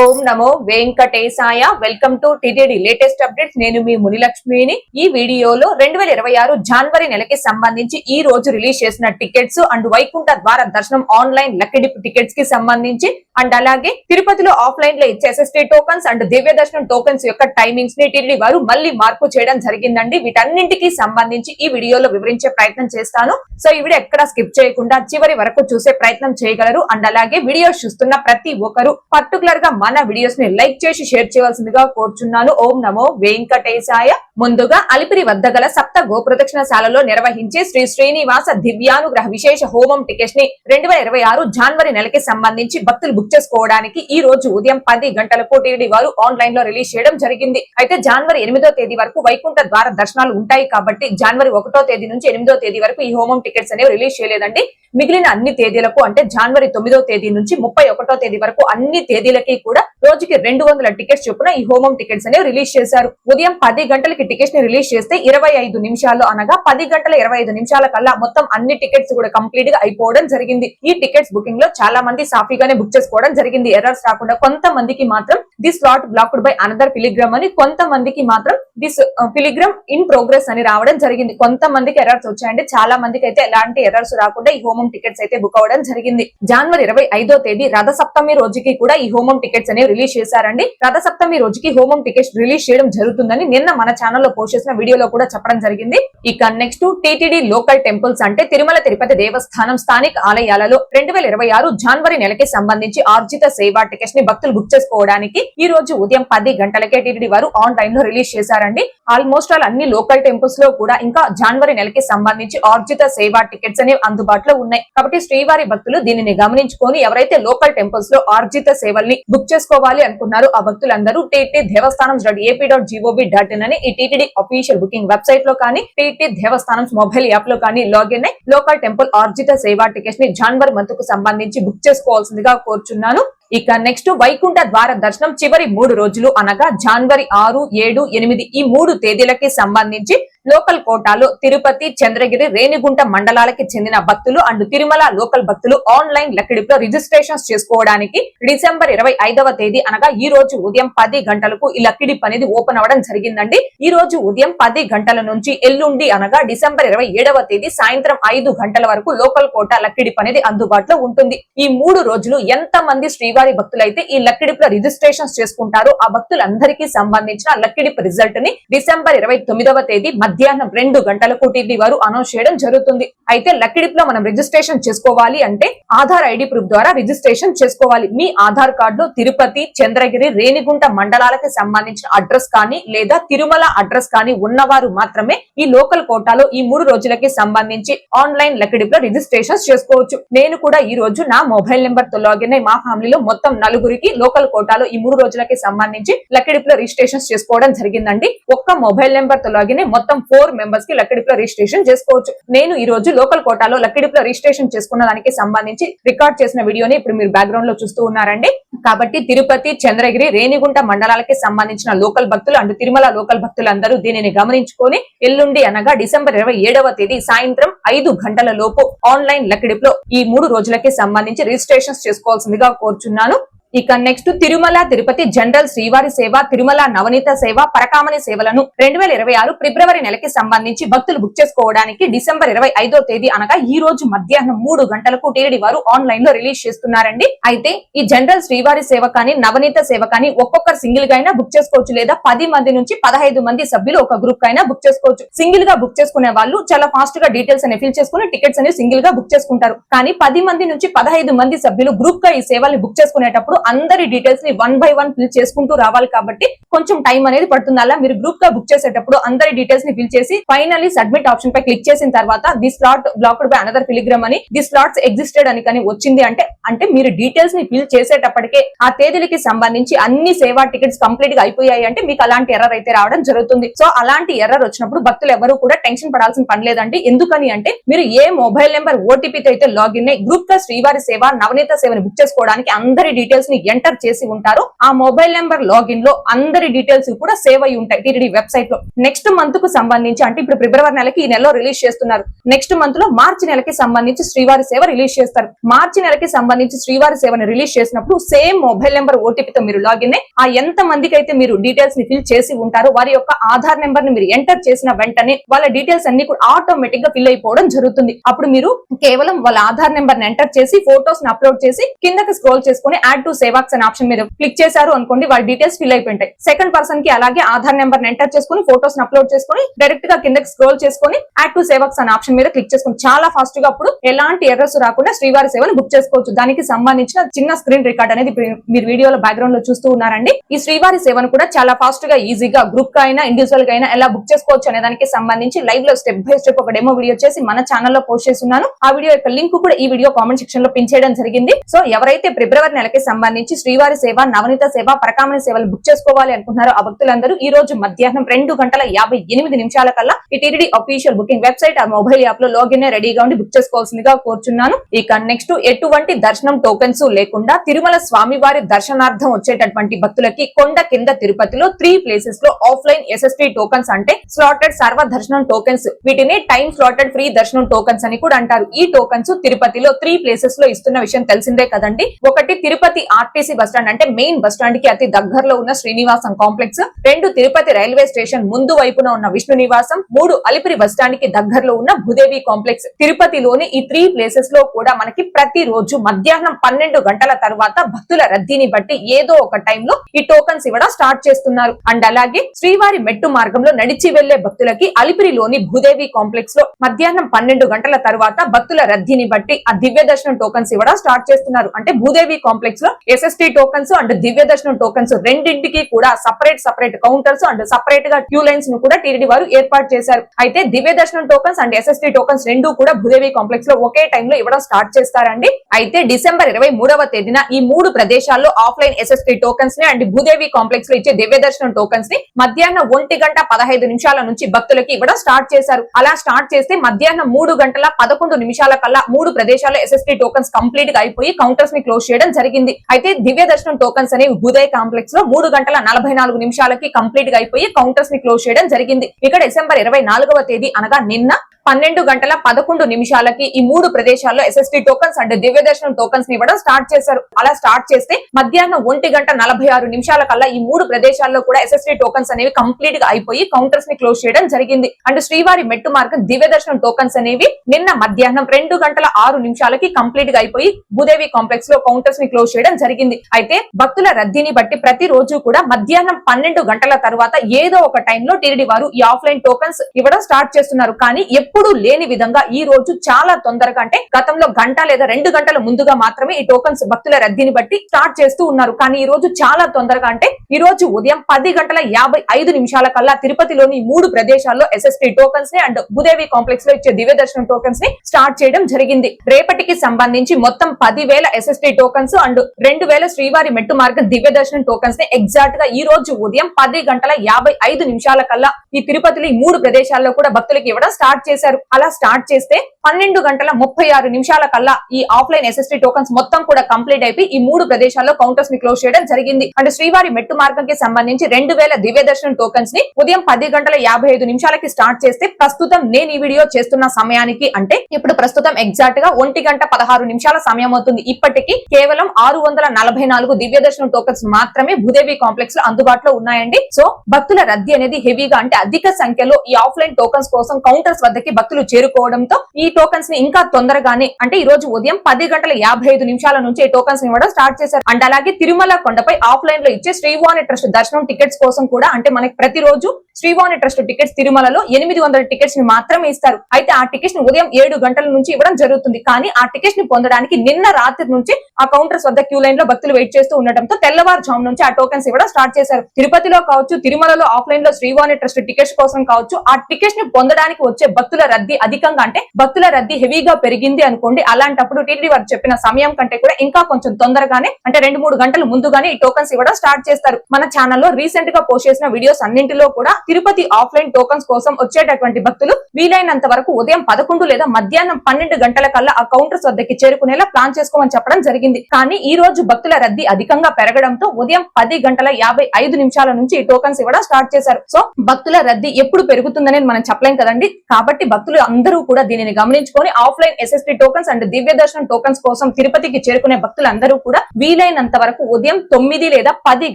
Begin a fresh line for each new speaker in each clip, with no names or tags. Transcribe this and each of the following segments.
ఓం నమో వెంకటేశాయ. Welcome to TTD latest updates నేను మీ మునిలక్ష్మిని. ఈ వీడియోలో రెండు వేల ఇరవై ఆరు జనవరి నెలకి సంబంధించి ఈ రోజు రిలీజ్ చేసిన టికెట్స్ అండ్ వైకుంఠ ద్వార దర్శనం ఆన్లైన్ లక్కడిప్ టికెట్స్కి సంబంధించి అండ్ అలాగే తిరుపతిలో ఆఫ్లైన్లో ఇచ్చే ఎస్ఎస్టీ టోకన్స్ అండ్ దివ్య దర్శనం టోకన్స్ యొక్క టైమింగ్స్ని టిటిడి వారు మళ్ళీ మార్పు చేయడం జరిగిందండి. వీటన్నింటికి సంబంధించి ఈ వీడియోలో వివరించే ప్రయత్నం చేస్తాను. సో ఈ వీడియో ఎక్కడ స్కిప్ చేయకుండా చివరి వరకు చూసే ప్రయత్నం చేయగలరు. అండ్ అలాగే వీడియోస్ చూస్తున్న ప్రతి ఒక్కరు పర్టికులర్గా మన వీడియోస్ని లైక్ చేసి షేర్ చేయవలసిందిగా కోరుచున్నాను. ఓం నమో వెంకటేశాయ. ముందుగా అలిపిరి వద్ద గల సప్త గోప్రదక్షిణశాలలో నిర్వహించే శ్రీ శ్రీనివాస దివ్యానుగ్రహ విశేష హోమం టికెట్స్ని రెండు వేల ఇరవై ఆరు జనవరి నెలకి సంబంధించి భక్తులు బుక్ చేసుకోవడానికి ఈ రోజు ఉదయం పది గంటలకు టీడీ వారు ఆన్లైన్లో రిలీజ్ చేయడం జరిగింది. అయితే జనవరి ఎనిమిదో తేదీ వరకు వైకుంఠ ద్వార దర్శనాలు ఉంటాయి కాబట్టి జనవరి ఒకటో తేదీ నుంచి ఎనిమిదో తేదీ వరకు ఈ హోమం టికెట్స్ అనేవి రిలీజ్ చేయలేదండి. మిగిలిన అన్ని తేదీలకు అంటే జనవరి తొమ్మిదో తేదీ నుంచి ముప్పై ఒకటో తేదీ వరకు అన్ని తేదీలకి కూడా locura. రోజుకి రెండు వందల టికెట్స్ చొప్పున ఈ హోమం టికెట్స్ అనేవి రిలీజ్ చేశారు. ఉదయం పది గంటలకి టికెట్స్ని రిలీజ్ చేస్తే ఇరవై ఐదు నిమిషాల్లో అనగా పది గంటల ఇరవై ఐదు నిమిషాల కల్లా మొత్తం అన్ని టికెట్స్ కూడా కంప్లీట్గా అయిపోవడం జరిగింది. ఈ టికెట్స్ బుకింగ్లో చాలా మంది సాఫీగానే బుక్ చేసుకోవడం జరిగింది. ఎర్రర్స్ రాకుండా కొంతమందికి మాత్రం this slot blocked by another pilgrim అని కొంతమందికి మాత్రం దిస్ పిలిగ్రామ్ ఇన్ ప్రోగ్రెస్ అని రావడం జరిగింది. కొంతమందికి ఎర్రర్స్ వచ్చాయండి. చాలా మందికి అయితే ఎలాంటి ఎర్రర్స్ రాకుండా ఈ హోమం టికెట్స్ అయితే బుక్ అవ్వడం జరిగింది. జనవరి ఇరవై ఐదో తేదీ రథ సప్తమి రోజుకి కూడా ఈ హోమం టికెట్స్ అనేవి రిలీజ్ చేశారండి. రథ సప్తమి రోజుకి హోమం టికెట్స్ రిలీజ్ చేయడం జరుగుతుందని నిన్న మన ఛానల్లో పోస్ట్ చేసిన వీడియోలో కూడా చెప్పడం జరిగింది. ఇక నెక్స్ట్ టిటిడి లోకల్ టెంపుల్స్ అంటే తిరుమల తిరుపతి దేవస్థానం స్థానిక ఆలయాలలో రెండు వేల ఇరవై ఆరు జనవరి నెలకి సంబంధించి ఆర్జిత సేవా టికెట్స్ని భక్తులు బుక్ చేసుకోవడానికి ఈ రోజు ఉదయం పది గంటలకే టిటిడి వారు ఆన్లైన్లో రిలీజ్ చేశారండి. ఆల్మోస్ట్ ఆల్ అన్ని లోకల్ టెంపుల్స్లో కూడా ఇంకా జనవరి నెలకి సంబంధించి ఆర్జిత సేవా టికెట్స్ అనేవి అందుబాటులో ఉన్నాయి. కాబట్టి శ్రీవారి భక్తులు దీనిని గమనించుకొని ఎవరైతే లోకల్ టెంపుల్స్లో ఆర్జిత సేవల్ని బుక్ చేసుకోవాలి అనుకున్నారో. ఆ భక్తులందరూ TT devasthanam dot AP dot GOB dot in అని ఈ టీటీడీ అఫీషియల్ బుకింగ్ వెబ్సైట్లో కానీ టీటీ దేవస్థానం మొబైల్ యాప్లో కానీ లాగిన్ అయి లోకల్ టెంపుల్ ఆర్జిత సేవా టికెట్స్ని జాన్వరి మంత్కు సంబంధించి బుక్ చేసుకోవాల్సిందిగా కోరుచున్నాను. ఇక నెక్స్ట్ వైకుంఠ ద్వార దర్శనం చివరి మూడు రోజులు అనగా జనవరి ఆరు ఏడు ఎనిమిది ఈ మూడు తేదీలకి సంబంధించి లోకల్ కోటాలో తిరుపతి చంద్రగిరి రేణిగుంట మండలాలకి చెందిన భక్తులు అండ్ తిరుమల లోకల్ భక్తులు ఆన్లైన్ లెక్కడిపులో రిజిస్ట్రేషన్స్ చేసుకోవడానికి డిసెంబర్ ఇరవై ఐదవ తేదీ అనగా ఈ రోజు ఉదయం పది గంటలకు ఈ లక్కిడిప్ అనేది ఓపెన్ అవ్వడం జరిగిందండి. ఈ రోజు ఉదయం పది గంటల నుంచి ఎల్లుండి అనగా డిసెంబర్ ఇరవై ఏడవ తేదీ సాయంత్రం ఐదు గంటల వరకు లోకల్ కోట లక్కిడిప్ అనేది అందుబాటులో ఉంటుంది. ఈ మూడు రోజులు ఎంత మంది శ్రీవారి భక్తులైతే ఈ లక్కిడిప్లో రిజిస్ట్రేషన్స్ చేసుకుంటారో ఆ భక్తులందరికీ సంబంధించిన లక్కిడిప్ రిజల్ట్ని డిసెంబర్ ఇరవై తొమ్మిదవ తేదీ మధ్యాహ్నం రెండు గంటలకు టీడీ వారు అనౌన్స్ చేయడం జరుగుతుంది. అయితే లక్కిడిప్లో మనం రిజిస్ట్రేషన్ చేసుకోవాలి అంటే ఆధార్ ఐడి ప్రూఫ్ ద్వారా రిజిస్ట్రేషన్ చేసుకోవాలి. మీ ఆధార్ కార్డు తిరుపతి చంద్రగిరి రేణిగుంట మండలాలకు సంబంధించిన అడ్రస్ కానీ లేదా తిరుమల అడ్రస్ కానీ ఉన్నవారు మాత్రమే ఈ లోకల్ కోటాలో ఈ మూడు రోజులకి సంబంధించి ఆన్లైన్ లక్కిడిప్లో రిజిస్ట్రేషన్ చేసుకోవచ్చు. నేను కూడా ఈ రోజు నా మొబైల్ నెంబర్తో లాగిన్ అయి మా ఫ్యామిలీలో మొత్తం నలుగురికి లోకల్ కోటాలో ఈ మూడు రోజులకి సంబంధించి లక్కిడిప్లో రిజిస్ట్రేషన్ చేసుకోవడం జరిగిందండి. ఒక్క మొబైల్ నెంబర్తో లాగిన్ మొత్తం ఫోర్ మెంబర్స్కి లక్కడిప్లో రిజిస్ట్రేషన్ చేసుకోవచ్చు. నేను ఈ రోజు లోకల్ కోటాలో లక్కడిప్లో రిజిస్ట్రేషన్ చేసుకున్న దానికి సంబంధించి రికార్డ్ చేసిన వీడియోని ఇప్పుడు మీరు బ్యాక్గ్రౌండ్లో చూస్తూ ఉన్నారండి. కాబట్టి తిరుపతి చంద్రగిరి రేణిగుంట మండలాలకి సంబంధించిన లోకల్ భక్తులు అండ్ తిరుమల లోకల్ భక్తులందరూ దీనిని గమనించుకొని ఎల్లుండి అనగా డిసెంబర్ ఇరవై ఏడవ తేదీ సాయంత్రం ఐదు గంటల లోపు ఆన్లైన్ లక్కిడిప్లో ఈ మూడు రోజులకి సంబంధించి రిజిస్ట్రేషన్స్ చేసుకోవాల్సిందిగా కోరుచున్నాను. ఇక నెక్స్ట్ తిరుమల తిరుపతి జనరల్ శ్రీవారి సేవ తిరుమల నవనీత సేవ పరకామణి సేవలను రెండు వేల ఇరవై ఆరు ఫిబ్రవరి నెలకి సంబంధించి భక్తులు బుక్ చేసుకోవడానికి డిసెంబర్ ఇరవై ఐదో తేదీ అనగా ఈ రోజు మధ్యాహ్నం మూడు గంటలకు టీడీ వారు ఆన్లైన్లో రిలీజ్ చేస్తున్నారండి. అయితే ఈ జనరల్ శ్రీవారి సేవ కానీ నవనీత సేవ కానీ ఒక్కొక్కరు సింగిల్గా అయినా బుక్ చేసుకోవచ్చు లేదా పది మంది నుంచి పదహైదు మంది సభ్యులు ఒక గ్రూప్ అయినా బుక్ చేసుకోవచ్చు. సింగిల్గా బుక్ చేసుకునే వాళ్ళు చాలా ఫాస్ట్గా డీటెయిల్స్ అని ఫిల్ చేసుకుని టికెట్స్ అనేవి సింగిల్గా బుక్ చేసుకుంటారు. కానీ పది మంది నుంచి పదహైదు మంది సభ్యులు గ్రూప్గా ఈ సేవల్ని బుక్ చేసుకునేటప్పుడు అందరి డీటెయిల్స్ని వన్ బై వన్ ఫిల్ చేసుకుంటూ రావాలి కాబట్టి కొంచెం టైం అనేది పడుతుంది. అలా మీరు గ్రూప్గా బుక్ చేసేటప్పుడు అందరి డీటెయిల్స్ని ఫిల్ చేసి ఫైనల్లీ సబ్మిట్ ఆప్షన్ పై క్లిక్ చేసిన తర్వాత the slot blocked by another pilgrim అని ది స్లాట్స్ ఎగ్జిస్టెడ్ అని కానీ వచ్చింది అంటే అంటే మీరు డీటెయిల్స్ని ఫిల్ చేసేటప్పటికే ఆ తేదీలకి సంబంధించి అన్ని సేవా టికెట్స్ కంప్లీట్గా అయిపోయాయి అంటే మీకు అలాంటి ఎర్రర్ అయితే రావడం జరుగుతుంది. సో అలాంటి ఎర్రర్ వచ్చినప్పుడు భక్తులు ఎవరు కూడా టెన్షన్ పడాల్సిన పని లేదండి. ఎందుకని అంటే మీరు ఏ మొబైల్ నెంబర్ ఓటీపీతో అయితే లాగిన్ అయ్యి గ్రూప్గా శ్రీవారి సేవ నవనీత సేవని బుక్ చేసుకోవడానికి అందరి డీటెయిల్స్ ని ఎంటర్ చేసి ఉంటారో ఆ మొబైల్ నెంబర్ లాగిన్లో అందరి డీటెయిల్స్ కూడా సేవ్ అయి ఉంటాయి టీటీడీ వెబ్సైట్లో. నెక్స్ట్ మంత్కు సంబంధించి అంటే ఇప్పుడు ఫిబ్రవరి నెలకి ఈ నెలలో రిలీజ్ చేస్తున్నారు. నెక్స్ట్ మంత్లో మార్చి నెలకి సంబంధించి శ్రీవారి సేవ రిలీజ్ చేస్తారు. మార్చి నెలకి సంబంధించి శ్రీవారి సేవని రిలీజ్ చేసినప్పుడు సేమ్ మొబైల్ నెంబర్ ఓటీపీతో మీరు లాగిన్ అయ్యి ఆ ఎంత మందికి అయితే మీరు డీటెయిల్స్ని ఫిల్ చేసి ఉంటారో వారి యొక్క ఆధార్ నెంబర్ని మీరు ఎంటర్ చేసిన వెంటనే వాళ్ళ డీటెయిల్స్ అన్ని కూడా ఆటోమేటిక్గా ఫిల్ అయిపోవడం జరుగుతుంది. అప్పుడు మీరు కేవలం వాళ్ళ ఆధార్ నెంబర్ని ఎంటర్ చేసి ఫోటోస్ని అప్లోడ్ చేసి కిందకి స్క్రోల్ చేసుకుని యాడ్ టు సేవాక్స్ అనే ఆప్షన్ మీద క్లిక్ చేశారు అనుకోండి వాళ్ళ డీటెయిల్స్ ఫిల్ అయిపోయింటాయి. సెకండ్ పర్సన్కి అలాగే ఆధార్ నెంబర్ని ఎంటర్ చేసుకుని ఫోటోస్ని అప్లోడ్ చేసుకుని డైరెక్ట్గా కిందకి స్క్రోల్ చేసుకుని యాడ్ టు సేవాక్స్ అనే ఆప్షన్ మీద క్లిక్ చేసుకుని చాలా ఫాస్ట్గా అప్పుడు ఎలాంటి ఎర్రస్ రాకుండా శ్రీవారి సేవను బుక్ చేసుకోవచ్చు. దానికి సంబంధించిన చిన్న స్క్రీన్ రికార్డ్ అనేది మీరు వీడియోలో బ్యాక్గ్రౌండ్లో చూస్తూ ఉన్నారండి. ఈ శ్రీవారి సేవను కూడా చాలా ఫాస్ట్గా ఈజీగా గ్రూప్గా అయినా ఇండివిజువల్గా అయినా ఎలా బుక్ చేసుకోవచ్చు అనే దానికి సంబంధించి లైవ్లో స్టెప్ బై స్టెప్ ఒక డెమో వీడియో చేసి మన ఛానల్లో పోస్ట్ చేస్తున్నాను. ఆ వీడియో యొక్క లింక్ కూడా ఈ వీడియో కామెంట్ సెక్షన్లో పిన్ చేయడం జరిగింది. సో ఎవరైతే ఫిబ్రవరి నెలకి సంబంధించి శ్రీవారి సేవ నవనీత సేవ పరకామణి సేవలు బుక్ చేసుకోవాలి అనుకుంటున్నారు ఆ భక్తులందరూ ఈ రోజు మధ్యాహ్నం రెండు గంటల యాభై ఎనిమిది నిమిషాల కల్లా ఈ టీటీడీ అఫీషియల్ బుకింగ్ వెబ్సైట్ ఆ మొబైల్ యాప్లో లాగిన్ రెడీగా ఉండి బుక్ చేసుకోవాల్సిందిగా కోరుచున్నాను. ఇక నెక్స్ట్ ఎటువంటి దర్శనం టోకెన్స్ లేకుండా తిరుమల స్వామివారి దర్శనార్థం వచ్చేటటువంటి భక్తులకి కొండ కింద తిరుపతిలో త్రీ ప్లేసెస్లో ఆఫ్లైన్ ఎస్ఎస్టీ టోకన్స్ అంటే స్లాటెడ్ సర్వ దర్శనం టోకెన్స్ వీటిని టైం స్లాటెడ్ ఫ్రీ దర్శనం టోకెన్స్ అని కూడా అంటారు. ఈ టోకెన్స్ తిరుపతిలో త్రీ ప్లేసెస్లో ఇస్తున్న విషయం తెలిసిందే కదండి. ఒకటి తిరుపతి ఆర్టీసీ బస్ స్టాండ్ అంటే మెయిన్ బస్టాండ్కి అతి దగ్గరలో ఉన్న శ్రీనివాసం కాంప్లెక్స్. రెండు తిరుపతి రైల్వే స్టేషన్ ముందు వైపున ఉన్న విష్ణు నివాసం మూడు అలిపిరి బస్ స్టాండ్కి దగ్గరలో ఉన్న భూదేవి కాంప్లెక్స్. తిరుపతిలోని ఈ త్రీ ప్లేసెస్లో కూడా మనకి ప్రతి రోజు మధ్యాహ్నం పన్నెండు గంటల తర్వాత భక్తుల రద్దీని బట్టి ఏదో ఒక టైంలో ఈ టోకన్స్ ఇవ్వడం స్టార్ట్ చేస్తున్నారు. అండ్ అలాగే శ్రీవారి మెట్టు మార్గంలో నడిచి వెళ్ళే భక్తులకి అలిపిరిలోని భూదేవి కాంప్లెక్స్లో మధ్యాహ్నం పన్నెండు గంటల తర్వాత భక్తుల రద్దీని బట్టి ఆ దివ్య దర్శనం టోకన్స్ ఇవ్వడం స్టార్ట్ చేస్తున్నారు. అంటే భూదేవి కాంప్లెక్స్లో ఎస్ఎస్టీ టోకన్స్ అండ్ దివ్య దర్శనం టోకన్స్ రెండింటికి కూడా సపరేట్ సపరేట్ కౌంటర్స్ అండ్ సపరేట్గా క్యూ లైన్స్ను కూడా టీడీ వారు ఏర్పాటు చేశారు. అయితే దివ్య దర్శనం టోకన్స్ అండ్ ఎస్ఎస్టీ టోకన్స్ రెండు కూడా భూదేవి కాంప్లెక్స్లో ఒకే టైం లో ఇవ్వడం స్టార్ట్ చేస్తారండి. అయితే డిసెంబర్ ఇరవై మూడవ తేదీన ఈ మూడు ప్రదేశాల్లో ఆఫ్లైన్ ఎస్ఎస్టీ టోకన్స్ని అండ్ భూదేవి కాంప్లెక్స్లో ఇచ్చే దివ్య దర్శనం టోకన్స్ని మధ్యాహ్నం ఒంటి గంట పదహైదు నిమిషాల నుంచి భక్తులకి ఇవ్వడం స్టార్ట్ చేశారు. అలా స్టార్ట్ చేస్తే మధ్యాహ్నం మూడు గంటల పదకొండు నిమిషాల కల్లా మూడు ప్రదేశాల్లో ఎస్ఎస్టీ టోకన్స్ కంప్లీట్గా అయిపోయి కౌంటర్స్ని క్లోజ్ చేయడం జరిగింది. అయితే దివ్య దర్శనం టోకన్స్ అనేవి భూదయ కాంప్లెక్స్లో మూడు గంటల నలభై నాలుగు నిమిషాలకి కంప్లీట్గా అయిపోయి కౌంటర్స్ని క్లోజ్ చేయడం జరిగింది. ఇక డిసెంబర్ ఇరవై నాలుగవ తేదీ అనగా నిన్న పన్నెండు గంటల పదకొండు నిమిషాలకి ఈ మూడు ప్రదేశాల్లో ఎస్ఎస్టీ టోకన్స్ అండ్ దివ్యదర్శనం టోకన్స్ని ఇవ్వడం స్టార్ట్ చేశారు. అలా స్టార్ట్ చేస్తే మధ్యాహ్నం ఒంటి గంట నలభై ఆరు నిమిషాల కల్లా ఈ మూడు ప్రదేశాల్లో కూడా ఎస్ఎస్టీ టోకన్స్ అనేవి కంప్లీట్గా అయిపోయి కౌంటర్స్ని క్లోజ్ చేయడం జరిగింది. అండ్ శ్రీవారి మెట్టు మార్గం దివ్యదర్శనం టోకన్స్ అనేవి నిన్న మధ్యాహ్నం రెండు గంటల ఆరు నిమిషాలకి కంప్లీట్గా అయిపోయి భూదేవి కాంప్లెక్స్లో కౌంటర్స్ని క్లోజ్ చేయడం జరిగింది. అయితే భక్తుల రద్దీని బట్టి ప్రతి రోజు కూడా మధ్యాహ్నం పన్నెండు గంటల తర్వాత ఏదో ఒక టైంలో టీడీ వారు ఈ ఆఫ్లైన్ టోకన్స్ ఇవ్వడం స్టార్ట్ చేస్తున్నారు. కానీ ఎప్పుడూ లేని విధంగా ఈ రోజు చాలా తొందరగా అంటే గతంలో గంట లేదా రెండు గంటల ముందుగా మాత్రమే ఈ టోకన్స్ భక్తుల రద్దీని బట్టి స్టార్ట్ చేస్తూ ఉన్నారు. కానీ ఈ రోజు చాలా తొందరగా అంటే ఈ రోజు ఉదయం పది గంటల యాభై ఐదు నిమిషాల కల్లా తిరుపతిలోని మూడు ప్రదేశాల్లో ఎస్ఎస్టీ టోకన్స్ని అండ్ భూదేవి కాంప్లెక్స్లో ఇచ్చే దివ్య దర్శనం టోకన్స్ని స్టార్ట్ చేయడం జరిగింది. రేపటికి సంబంధించి మొత్తం పది వేల ఎస్ఎస్టీ టోకన్స్ అండ్ రెండు వేల శ్రీవారి మెట్టు మార్గం దివ్య దర్శనం టోకన్స్ని ఎగ్జాక్ట్గా ఈ రోజు ఉదయం పది గంటల యాభై ఐదు నిమిషాల కల్లా ఈ తిరుపతిలో ఈ మూడు ప్రదేశాల్లో కూడా భక్తులకి ఇవ్వడం స్టార్ట్ చేసి చేశారు. అలా స్టార్ట్ చేస్తే పన్నెండు గంటల ముప్పై ఆరు నిమిషాల కల్లా ఈ ఆఫ్లైన్ ఎస్ఎస్టీ టోకన్స్ మొత్తం కూడా కంప్లీట్ అయిపోయి ఈ మూడు ప్రదేశాల్లో కౌంటర్స్ని క్లోజ్ చేయడం జరిగింది. అంటే శ్రీవారి మెట్టు మార్గం కి సంబంధించి రెండు వేల దివ్య దర్శనం టోకన్స్ని ఉదయం పది గంటల యాభై ఐదు నిమిషాలకి స్టార్ట్ చేస్తే ప్రస్తుతం నేను ఈ వీడియో చేస్తున్న సమయానికి అంటే ఇప్పుడు ప్రస్తుతం ఎగ్జాక్ట్గా ఒంటి గంట పదహారు నిమిషాల సమయం అవుతుంది. ఇప్పటికి కేవలం ఆరు వందల నలభై నాలుగు దివ్య దర్శనం టోకన్స్ మాత్రమే భూదేవి కాంప్లెక్స్లో అందుబాటులో ఉన్నాయండి. సో భక్తుల రద్దీ అనేది హెవీగా అంటే అధిక సంఖ్యలో ఈ ఆఫ్లైన్ టోకన్స్ కోసం కౌంటర్స్ వద్దకి భక్తులు చేరుకోవడంతో ఈ టోకన్స్ని ఇంకా తొందరగానే అంటే ఈ రోజు ఉదయం పది గంటల యాభై ఐదు నిమిషాల నుంచి ఈ టోకన్స్ ఇవ్వడం స్టార్ట్ చేశారు. అండ్ అలాగే తిరుమల కొండపై ఆఫ్లైన్లో ఇచ్చే శ్రీవాణి ట్రస్ట్ దర్శనం టికెట్స్ కోసం కూడా అంటే మనకి ప్రతిరోజు శ్రీవాణి ట్రస్ట్ టికెట్స్ తిరుమలలో ఎనిమిది వందల టికెట్స్ని మాత్రమే ఇస్తారు. అయితే ఆ టికెట్స్ని ఉదయం ఏడు గంటల నుంచి ఇవ్వడం జరుగుతుంది. కానీ ఆ టికెట్స్ని పొందడానికి నిన్న రాత్రి నుంచి ఆ కౌంటర్స్ వద్ద క్యూ లైన్లో భక్తులు వెయిట్ చేస్తూ ఉండటంతో తెల్లవారుజాము నుంచి ఆ టోకన్స్ ఇవ్వడం స్టార్ట్ చేశారు. తిరుపతిలో కావచ్చు తిరుమలలో ఆఫ్లైన్లో శ్రీవాణి ట్రస్ట్ టికెట్స్ కోసం కావచ్చు ఆ టికెట్స్ని పొందడానికి వచ్చే భక్తుల భక్తుల రద్దీ అధికంగా అంటే భక్తుల రద్దీ హెవీగా పెరిగింది అనుకోండి అలాంటప్పుడు టీటీడీ వారు చెప్పిన సమయం కంటే కూడా ఇంకా కొంచెం తొందరగానే అంటే రెండు మూడు గంటలు ముందుగానే ఈ టోకన్స్ ఇవ్వడం స్టార్ట్ చేస్తారు. మన ఛానల్లో రీసెంట్గా పోస్ట్ చేసిన వీడియోస్ అన్నింటిలో కూడా తిరుపతి ఆఫ్లైన్ టోకన్స్ కోసం వచ్చేటటువంటి భక్తులు వీలైనంత వరకు ఉదయం పదకొండు లేదా మధ్యాహ్నం పన్నెండు గంటల కల్లా ఆ కౌంటర్స్ వద్దకి చేరుకునేలా ప్లాన్ చేసుకోమని చెప్పడం జరిగింది. కానీ ఈ రోజు భక్తుల రద్దీ అధికంగా పెరగడంతో ఉదయం పది గంటల యాభై ఐదు నిమిషాల నుంచి ఈ టోకన్స్ ఇవ్వడం స్టార్ట్ చేశారు. సో భక్తుల రద్దీ ఎప్పుడు పెరుగుతుందనేది మనం చెప్పలేం కదండి. కాబట్టి భక్తులు అందరూ కూడా దీనిని గమనించుకొని ఆఫ్లైన్ ఎస్ఎస్టీ టోకన్స్ అండ్ దివ్య దర్శనం టోకన్స్ కోసం తిరుపతికి చేరుకునే భక్తులందరూ కూడా వీలైనంత వరకు ఉదయం తొమ్మిది లేదా పది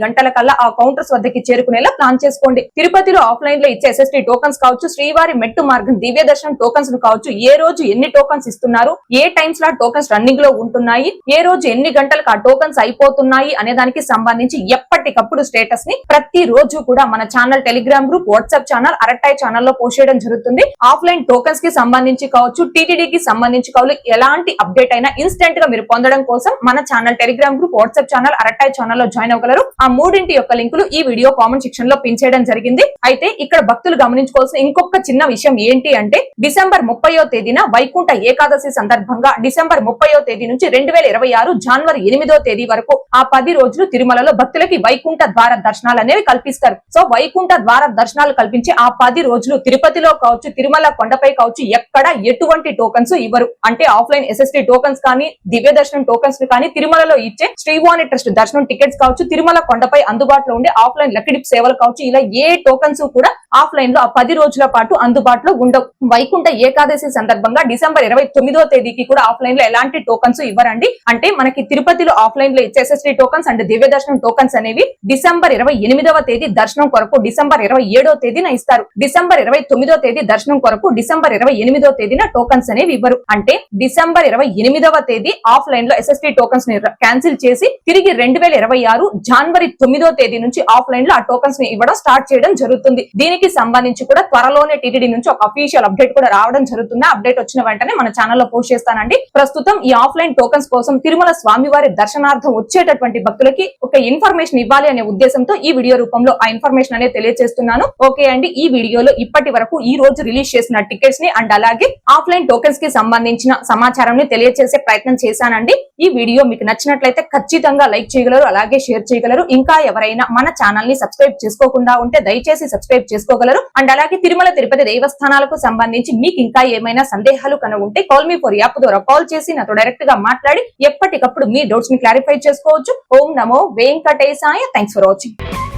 గంటల కల్లా ఆ కౌంటర్స్ వద్దకి చేరుకునేలా ప్లాన్ చేసుకోండి. తిరుపతిలో ఆఫ్లైన్లో ఇచ్చే ఎస్ఎస్టీ టోకన్స్ కావచ్చు శ్రీవారి మెట్టు మార్గం దివ్య దర్శనం టోకన్స్ కావచ్చు ఏ రోజు ఎన్ని టోకన్స్ ఇస్తున్నారు ఏ టైమ్స్లో టోకన్స్ రన్నింగ్లో ఉంటున్నాయి ఏ రోజు ఎన్ని గంటలకు ఆ టోకన్స్ అయిపోతున్నాయి అనే దానికి సంబంధించి ఎప్పటికప్పుడు స్టేటస్ని ప్రతి రోజు కూడా మన channel Telegram group WhatsApp channel Arattai ఛానల్లో పోస్ట్ చేయడం జరుగుతుంది. ఆఫ్లైన్ టోకన్స్కి సంబంధించి కావచ్చు టీటీడీకి సంబంధించి కావచ్చు ఎలాంటి అప్డేట్ అయినా ఇన్స్టెంట్గా మీరు పొందడం కోసం మన channel Telegram group WhatsApp channel Arattai ఛానల్లో జాయిన్ అవ్వగలరు. ఆ మూడింటి యొక్క లింకులు ఈ వీడియో కామెంట్ సెక్షన్లో పిన్ చేయడం జరిగింది. అయితే ఇక్కడ భక్తులు గమనించుకోవాల్సిన ఇంకొక చిన్న విషయం ఏంటి అంటే డిసెంబర్ ముప్పయో తేదీన వైకుంఠ ఏకాదశి సందర్భంగా డిసెంబర్ ముప్పయో తేదీ నుంచి రెండు వేల ఇరవై ఆరు జనవరి ఎనిమిదో తేదీ వరకు ఆ పది రోజులు తిరుమలలో భక్తులకి వైకుంఠ ద్వార దర్శనాలు అనేవి కల్పిస్తారు. సో వైకుంఠ ద్వార దర్శనాలు కల్పించి ఆ పది రోజులు తిరుపతిలో కావచ్చు తిరుమల కొండపై కావచ్చు ఎక్కడ ఎటువంటి టోకన్స్ ఇవ్వరు. అంటే ఆఫ్లైన్ ఎస్ఎస్టీ టోకన్స్ కానీ దివ్య దర్శనం టోకన్స్ కానీ తిరుమలలో ఇచ్చే శ్రీవాణి ట్రస్ట్ దర్శనం టికెట్స్ కావచ్చు తిరుమల కొండపై అందుబాటులో ఉండే ఆఫ్లైన్ లక్కిడి సేవలు కావచ్చు ఇలా ఏ టోకన్స్ కూడా ఆఫ్లైన్లో ఆ పది రోజుల పాటు అందుబాటులో ఉండవు. వైకుంఠ ఏకాదశి సందర్భంగా డిసెంబర్ ఇరవై తొమ్మిదో తేదీకి కూడా ఆఫ్లైన్లో ఎలాంటి టోకన్స్ ఇవ్వరండి? అంటే మనకి తిరుపతిలో ఆఫ్లైన్లో ఇచ్చే ఎస్ఎస్టీ టోకన్స్ అండ్ దివ్య దర్శనం టోకన్స్ అనేవి డిసెంబర్ ఇరవై ఎనిమిదవ తేదీ దర్శనం కొరకు డిసెంబర్ ఇరవై ఏడో తేదీన ఇస్తారు. డిసెంబర్ ఇరవై తొమ్మిదో తేదీ దర్శనం కొరకు డిసెంబర్ ఇరవై ఎనిమిదో తేదీన టోకన్స్ అనేవి ఇవ్వరు. అంటే డిసెంబర్ ఇరవై ఎనిమిదవ తేదీ ఆఫ్లైన్లో ఎస్ఎస్టీ టోకన్స్ని క్యాన్సిల్ చేసి తిరిగి రెండు వేల ఇరవై ఆరు జనవరి తొమ్మిదో తేదీ నుంచి ఆఫ్లైన్లో ఆ టోకన్స్ని ఇవ్వడం స్టార్ట్ చేయడం జరుగుతుంది. దీనికి సంబంధించి కూడా త్వరలోనే టీటీడీ నుంచి ఒక అఫీషియల్ అప్డేట్ కూడా రావడం జరుగుతుంది. అప్డేట్ వచ్చిన వెంటనే మన ఛానల్లో పోస్ట్ చేస్తానండి. ప్రస్తుతం ఈ ఆఫ్లైన్ టోకన్స్ కోసం తిరుమల స్వామివారి దర్శనార్థం వచ్చేటటువంటి భక్తులకి ఒక ఇన్ఫర్మేషన్ ఇవ్వాలి అనే ఉద్దేశంతో ఈ వీడియో రూపంలో ఆ ఇన్ఫర్మేషన్ అనేది తెలియజేస్తున్నాను ఓకే అండి ఈ వీడియోలో ఇప్పటి వరకు ఈ రోజు రిలీజ్ చేసిన టికెట్స్ని అండ్ అలాగే ఆఫ్లైన్ టోకెన్స్కి సంబంధించిన సమాచారం తెలియజేసే ప్రయత్నం చేశానండి. ఈ వీడియో మీకు నచ్చినట్లయితే ఖచ్చితంగా లైక్ చేయగలరు అలాగే షేర్ చేయగలరు. ఇంకా ఎవరైనా మన ఛానల్ని సబ్స్క్రైబ్ చేసుకోకుండా ఉంటే దయచేసి సబ్స్క్రైబ్ చేసుకోగలరు. అండ్ అలాగే తిరుమల తిరుపతి దేవస్థానాలకు సంబంధించి మీకు ఇంకా ఏమైనా సందేహాలు కనుక ఉంటే కాల్ మీ ఫోర్ యాప్ ద్వారా కాల్ చేసి నాతో డైరెక్ట్గా మాట్లాడి ఎప్పటికప్పుడు మీ డౌట్స్ని క్లారిఫై చేసుకోవచ్చు. ఓం నమో వెంకటేశాయ. Thanks for watching